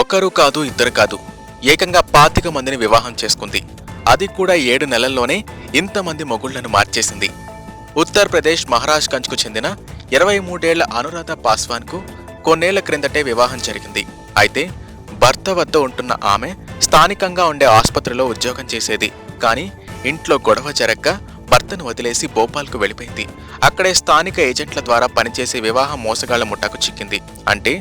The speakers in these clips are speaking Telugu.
ఒకరు కాదు ఇద్దరు కాదు. ఏకంగా పాతిక మందిని వివాహం చేసుకుంది. అది కూడా ఏడు నెలల్లోనే ఇంతమంది మొగుళ్ళను మార్చేసింది. ఉత్తరప్రదేశ్ మహారాజ్గంజ్కు చెందిన ఇరవై మూడేళ్ళ అనురాధ పాస్వాన్కు కొన్నేళ్ళ క్రిందటే వివాహం జరిగింది. అయితే భర్త వద్ద ఉంటున్న ఆమె స్థానికంగా ఉండే ఆసుపత్రిలో ఉద్యోగం చేసేది. కానీ ఇంట్లో గొడవ జరక్క భర్తను వదిలేసి భోపాల్కు వెళ్ళిపోయింది. అక్కడే స్థానిక ఏజెంట్ల ద్వారా పనిచేసే వివాహ మోసగాళ్ళ ముఠాకు చిక్కింది. అంటే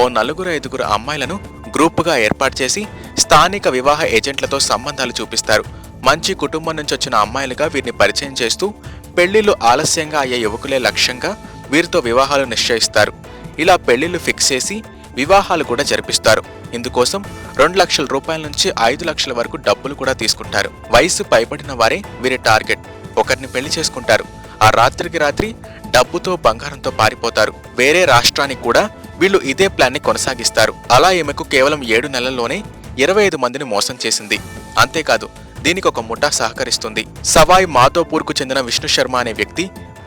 ఓ నలుగురు ఐదుగురు అమ్మాయిలను గ్రూపుగా ఏర్పాటు చేసి స్థానిక వివాహ ఏజెంట్లతో సంబంధాలు చూపిస్తారు. మంచి కుటుంబం నుంచి వచ్చిన అమ్మాయిలుగా వీరిని పరిచయం చేస్తూ పెళ్ళిళ్ళు ఆలస్యంగా అయ్యే యువకులే లక్ష్యంగా వీరితో వివాహాలు నిశ్చయిస్తారు. ఇలా పెళ్ళిళ్ళు ఫిక్స్ చేసి వివాహాలు కూడా జరిపిస్తారు. ఇందుకోసం రెండు లక్షల రూపాయల నుంచి ఐదు లక్షల వరకు డబ్బులు కూడా తీసుకుంటారు. వయసు పైబడిన వారే వీరి టార్గెట్. ఒకరిని పెళ్ళి చేసుకుంటారు. ఆ రాత్రికి రాత్రి డబ్బుతో బంగారంతో పారిపోతారు. వేరే రాష్ట్రానికి కూడా వీళ్ళు ఇదే ప్లాన్ని కొనసాగిస్తారు. అలా ఈమెకు కేవలం ఏడు నెలల్లోనే ఇరవై ఐదు మందిని మోసం చేసింది. అంతేకాదు దీనికి ఒక ముఠా సహకరిస్తుంది. సవాయ్ మాధోపూర్కు చెందిన విష్ణు శర్మ అనే వ్యక్తి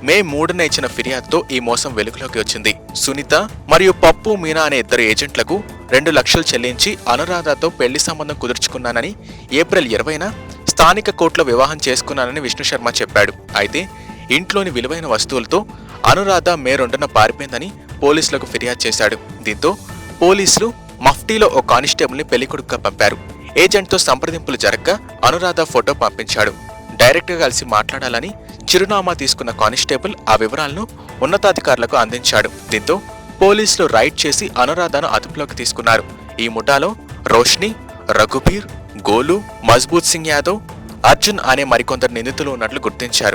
మే మూడున ఇచ్చిన ఫిర్యాదుతో ఈ మోసం వెలుగులోకి వచ్చింది. సునీత మరియు పప్పు మీనా అనే ఇద్దరు ఏజెంట్లకు రెండు లక్షలు చెల్లించి అనురాధతో పెళ్ళి సంబంధం కుదుర్చుకున్నానని ఏప్రిల్ ఇరవైన స్థానిక కోర్టులో వివాహం చేసుకున్నానని విష్ణు శర్మ చెప్పాడు. అయితే ఇంట్లోని విలువైన వస్తువులతో అనురాధ మే రెండున పారిపోయిందని పోలీసులకు ఫిర్యాదు చేశాడు. దీంతో పోలీసులు మఫ్టీలో ఓ కానిస్టేబుల్ని పెళ్ళికొడుకుగా పంపారు. ఏజెంట్తో సంప్రదింపులు జరగక అనురాధ ఫోటో పంపించాడు. డైరెక్ట్గా కలిసి మాట్లాడాలని చిరునామా తీసుకున్న కానిస్టేబుల్ ఆ వివరాలను ఉన్నతాధికారులకు అందించాడు. దీంతో పోలీసులు రైడ్ చేసి అనురాధను అదుపులోకి తీసుకున్నారు. ఈ ముఠాలో రోష్ని రఘుబీర్ గోలు మజ్బూత్ సింగ్ యాదవ్ అర్జున్ అనే మరికొందరు నిందితులు ఉన్నట్లు గుర్తించారు.